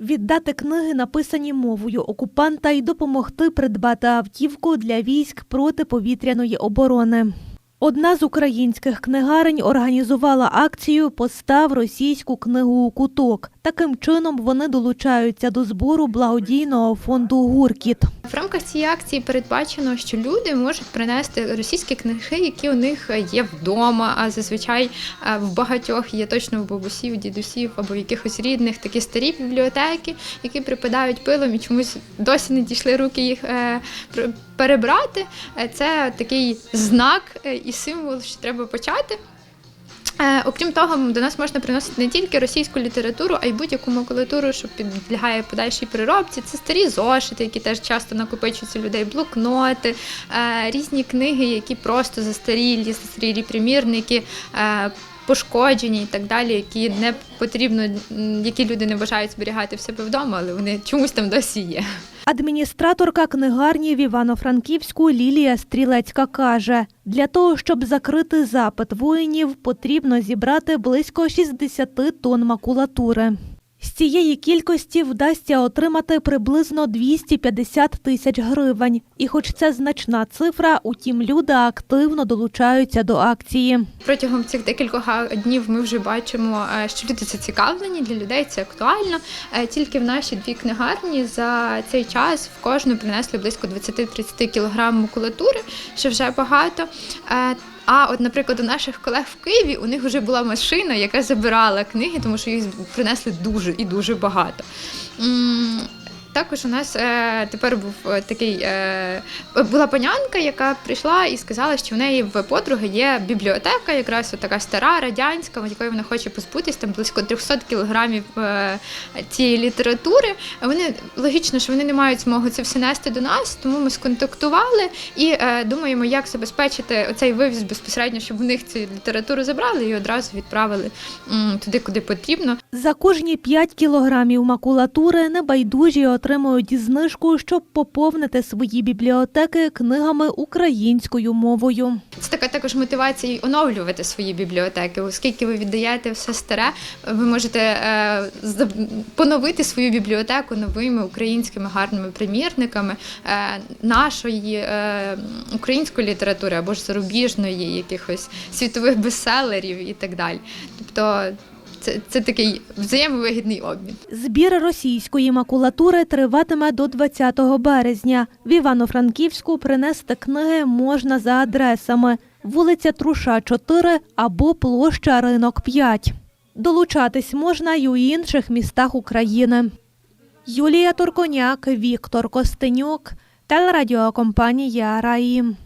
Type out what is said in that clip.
Віддати книги, написані мовою окупанта, і допомогти придбати автівку для військ протиповітряної оборони. Одна з українських книгарень організувала акцію Постав російську книгу у куток. Таким чином вони долучаються до збору благодійного фонду Гуркіт. В рамках цієї акції передбачено, що люди можуть принести російські книги, які у них є вдома. А зазвичай е, в багатьох є точно в бабусів, дідусів або в якихось рідних такі старі бібліотеки, які припадають пилом і чомусь досі не дійшли руки їх е, перебрати. Е, Це такий знак і символ, що треба почати. Е, Окрім того, до нас можна приносити не тільки російську літературу, а й будь-яку макулатуру, що підлягає подальшій переробці. Це старі зошити, які теж часто накопичуються людей, блокноти, е, різні книги, які просто застарілі, застарілі примірники. Пошкоджені і так далі, які не потрібно, які люди не бажають зберігати в себе вдома, але вони чомусь там досі є. Адміністраторка книгарні в Івано-Франківську Лілія Стрілецька каже: для того, щоб закрити запит воїнів, потрібно зібрати близько 60 тонн макулатури. З цієї кількості вдасться отримати приблизно 250 тисяч гривень. І хоч це значна цифра, утім люди активно долучаються до акції. Протягом цих декількох днів ми вже бачимо, е, що люди зацікавлені, для людей це актуально. Е, Тільки в наші дві книгарні за цей час в кожну принесли близько 20-30 кг макулатури, що вже багато. А от, наприклад, у наших колег в Києві у них вже була машина, яка забирала книги, тому що їх принесли дуже і дуже багато. Також у нас е, тепер був е, такий е, була панянка, яка прийшла і сказала, що в неї в подруги є бібліотека, якраз така стара, радянська, від якої вона хоче позбутись, там близько 300 кілограмів цієї літератури. Вони логічно, що вони не мають змоги це все нести до нас, тому ми сконтактували і думаємо, як забезпечити оцей вивіз безпосередньо, щоб в них цю літературу забрали і одразу відправили туди, куди потрібно. За кожні 5 кілограмів макулатури небайдужі отримують знижку, щоб поповнити свої бібліотеки книгами українською мовою. Це така також мотивація оновлювати свої бібліотеки, оскільки ви віддаєте все старе, ви можете е, поновити свою бібліотеку новими українськими гарними примірниками е, нашої е, української літератури або ж зарубіжної, якихось світових бестселерів і так далі. Тобто це, це такий взаємовигідний обмін. Збір російської макулатури триватиме до 20 березня. В Івано-Франківську принести книги можна за адресами вулиця Труша, 4 або площа Ринок 5. Долучатись можна й у інших містах України. Юлія Турконяк, Віктор Костенюк, телерадіокомпанія Раїм.